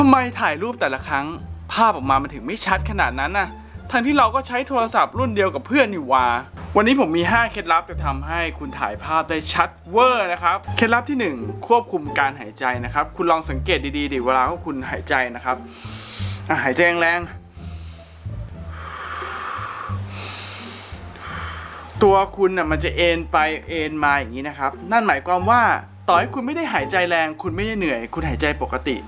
ทำไมถ่ายรูปแต่ละครั้ง ภาพออกมามันถึงไม่ชัดขนาดนั้นน่ะ ทั้งที่เราก็ใช้โทรศัพท์รุ่นเดียวกับเพื่อนนี่ว่าวันนี้ผมมี 5 เคล็ดลับจะทำให้คุณถ่ายภาพได้ชัดเวอร์นะครับ เคล็ดลับที่ 1 ควบคุมการหายใจนะครับ คุณลองสังเกตดีๆดิเวลาที่คุณหายใจนะครับหายใจแรงตัวคุณน่ะมันจะเอ็นไปเอ็นมาอย่างนี้นะครับ นั่นหมายความว่าต่อให้คุณไม่ได้หายใจแรง คุณไม่ได้เหนื่อย คุณหายใจปกติ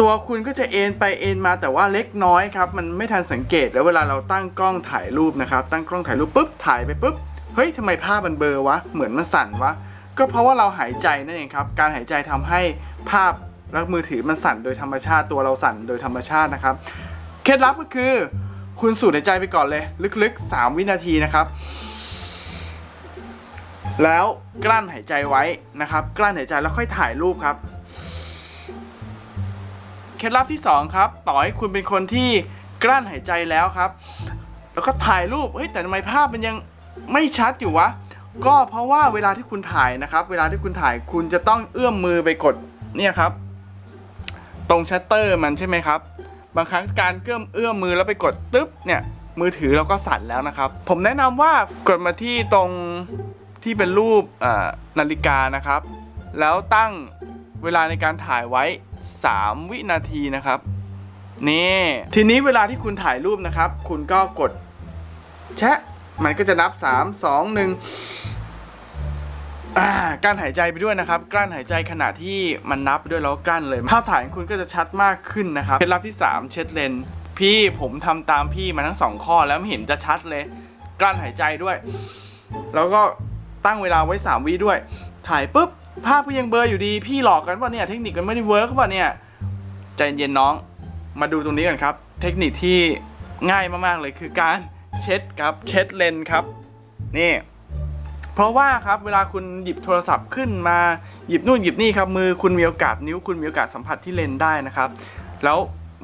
ตัวคุณก็จะเอ็นไปเอ็นมาแต่ว่าเล็กน้อยครับ มันไม่ทันสังเกตแล้วเวลาเราตั้งกล้องถ่ายรูปนะครับ ตั้งกล้องถ่ายรูปปุ๊บถ่ายไปปุ๊บเฮ้ยทำไมภาพมันเบลอวะเหมือนมันสั่นวะก็เพราะว่าเราหายใจนั่นเองครับ การหายใจทำให้ภาพแล้วมือถือมันสั่นโดยธรรมชาติตัวเราสั่นโดยธรรมชาตินะครับ เคล็ดลับก็คือ คุณสูดหายใจไปก่อนเลย ลึกๆ 3 วินาทีนะครับ แล้วกลั้นหายใจไว้นะครับ กลั้นหายใจแล้วค่อยถ่ายรูปครับ เคล็ดลับที่ 2 ครับ ต่อให้คุณเป็นคนที่กลั้นหายใจแล้วครับ แล้วก็ถ่ายรูปเฮ้ยแต่ทำไมภาพมันยังไม่ชัดอยู่วะก็เพราะว่าเวลาที่คุณถ่ายนะครับ เวลาที่คุณถ่ายคุณจะต้องเอื้อมมือไปกดเนี่ยครับ ตรงชัตเตอร์มันใช่ไหมครับ บางครั้งการเอื้อมเอื้อมมือแล้วไปกดตึ๊บเนี่ยมือถือเราก็สั่นแล้วนะครับ ผมแนะนำว่ากดมาที่ตรงที่เป็นรูปนาฬิกานะครับ แล้วตั้ง เวลาในการถ่ายไว้ 3 วินาทีนะครับนี่ทีนี้เวลาที่คุณถ่ายรูปนะครับ คุณก็กด แชะ มันก็จะนับ 3 2 1อ่าการหายใจไปด้วยนะครับกลั้นหายใจขณะที่มันนับด้วยแล้วกลั้นเลยภาพถ่ายของคุณก็จะชัดมากขึ้นนะครับเคล็ดลับที่ 3 เช็ดเลนส์พี่ผมทำตามพี่มาทั้งสองข้อแล้วเห็นจะชัดเลย กลั้นหายใจด้วย แล้วก็ตั้งเวลาไว้ 3 วิด้วย ถ่ายปุ๊บ ภาพก็ยังเบลออยู่ดีพี่หลอกกันป่ะเนี่ยเทคนิคมันไม่ได้เวิร์กป่ะเนี่ยใจเย็นน้องมาดูตรงนี้กันครับ เทคนิคที่ง่ายมากๆเลยคือการเช็ดครับเช็ดเลนส์ครับนี่เพราะว่าครับเวลาคุณหยิบโทรศัพท์ขึ้นมาหยิบนู่นหยิบนี่ครับมือคุณมีโอกาสนิ้วคุณมีโอกาสสัมผัสที่เลนส์ได้นะครับ แล้ว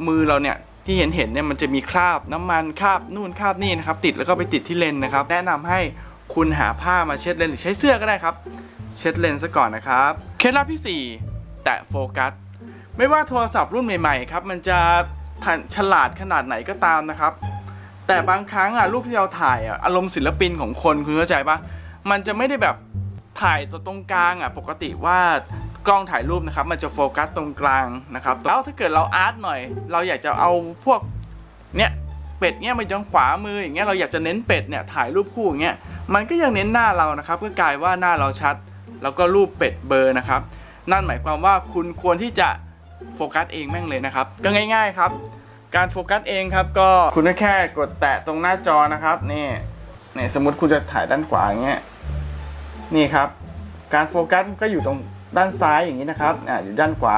มือเราเนี่ยที่เห็นเห็นเนี่ยมันจะมีคราบน้ำมันคราบนู่นคราบนี่นะครับติดแล้วก็ไปติดที่เลนส์นะครับ แนะนำให้คุณหาผ้ามาเช็ดเลนส์หรือใช้เสื้อก็ได้ครับ เช็ดเลนส์ซะก่อนนะครับ เคล็ดลับที่ 4 แตะโฟกัส ไม่ว่าโทรศัพท์รุ่นใหม่ๆครับมันจะทันฉลาดขนาดไหนก็ตามนะครับ แต่บางครั้งอะรูปที่เราถ่ายอะอารมณ์ศิลปินของคนคุณเข้าใจปะมันจะไม่ได้แบบถ่ายตัวตรงกลางอะปกติว่ากล้องถ่ายรูปนะครับ มันจะโฟกัสตรงกลางนะครับ แล้วถ้าเกิดเราอาร์ตหน่อย เราอยากจะเอาพวกเนี่ยเป็ดเนี่ยมาทางขวามืออย่างเงี้ยเราอยากจะเน้นเป็ดเนี่ยถ่ายรูปคู่อย่างเงี้ยมันก็ยังเน้นหน้าเรานะครับก็กลายว่าหน้าเราชัด แล้วก็รูปเป็ดเบอร์นะครับ นั่นหมายความว่าคุณควรที่จะโฟกัสเองแม่งเลยนะครับ ก็ง่ายๆครับ การโฟกัสเองครับก็คุณก็แค่กดแตะตรงหน้าจอนะครับนี่นี่สมมติคุณจะถ่ายด้านขวาอย่างเงี้ยนี่ครับ การโฟกัสก็อยู่ตรงด้านซ้ายอย่างนี้นะครับอ่าอยู่ด้านขวา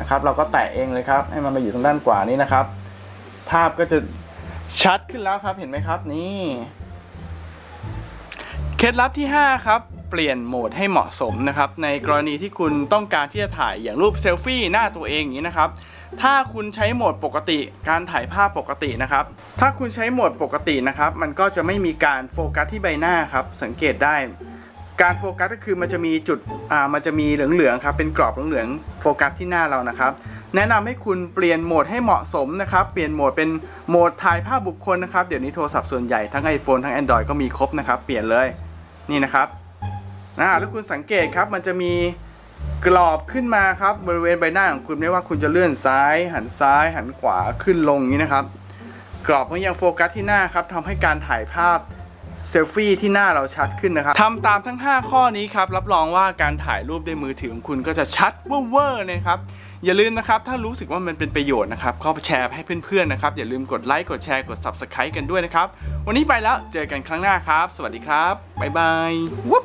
นะครับ เราก็แตะเองเลยครับ ให้มันมาอยู่ตรงด้านขวานี้นะครับ ภาพก็จะชัดขึ้นแล้วครับเห็นไหมครับนี่ เคล็ดลับที่ 5 ครับ ปลี่ยนโหมดให้เหมาะสมนะครับ ในกรณีที่คุณต้องการที่จะถ่ายอย่างรูปเซลฟี่หน้าตัวเองอย่างนี้นะครับ ถ้าคุณใช้โหมดปกติการถ่ายภาพปกตินะครับ ถ้าคุณใช้โหมดปกตินะครับ มันก็จะไม่มีการโฟกัสที่ใบหน้าครับ สังเกตได้ การโฟกัสก็คือมันจะมีจุดอ่ามันจะมีเหลืองๆครับเป็นกรอบเหลืองๆโฟกัสที่หน้าเรานะครับแนะนำให้คุณเปลี่ยนโหมดให้เหมาะสมนะครับ เปลี่ยนโหมดเป็นโหมดถ่ายภาพบุคคลนะครับ เดี๋ยวนี้โทรศัพท์ส่วนใหญ่ทั้ง iPhone ทั้ง Android ก็มีครบนะครับ เปลี่ยนเลย นี่นะครับ นะแล้วคุณสังเกตครับมันจะมีกรอบขึ้นมาครับบริเวณใบหน้าของคุณไม่ว่าคุณจะเลื่อนซ้าย หันซ้าย หันขวาขึ้นลงนี้นะครับ กรอบมันยังโฟกัสที่หน้าครับทำให้การถ่ายภาพเซลฟี่ที่หน้าเราชัดขึ้นนะครับทำตามทั้ง 5 ข้อนี้ครับ รับรองว่าการถ่ายรูปด้วยมือถือของคุณก็จะชัดเวอร์นะครับ อย่าลืมนะครับ ถ้ารู้สึกว่ามันเป็นประโยชน์นะครับ ก็แชร์ให้เพื่อนๆนะครับ อย่าลืมกดไลค์ กดแชร์ กด Subscribe กันด้วยนะครับ วันนี้ไปแล้ว เจอกันครั้งหน้าครับ สวัสดีครับ บ๊ายบายวุ๊บ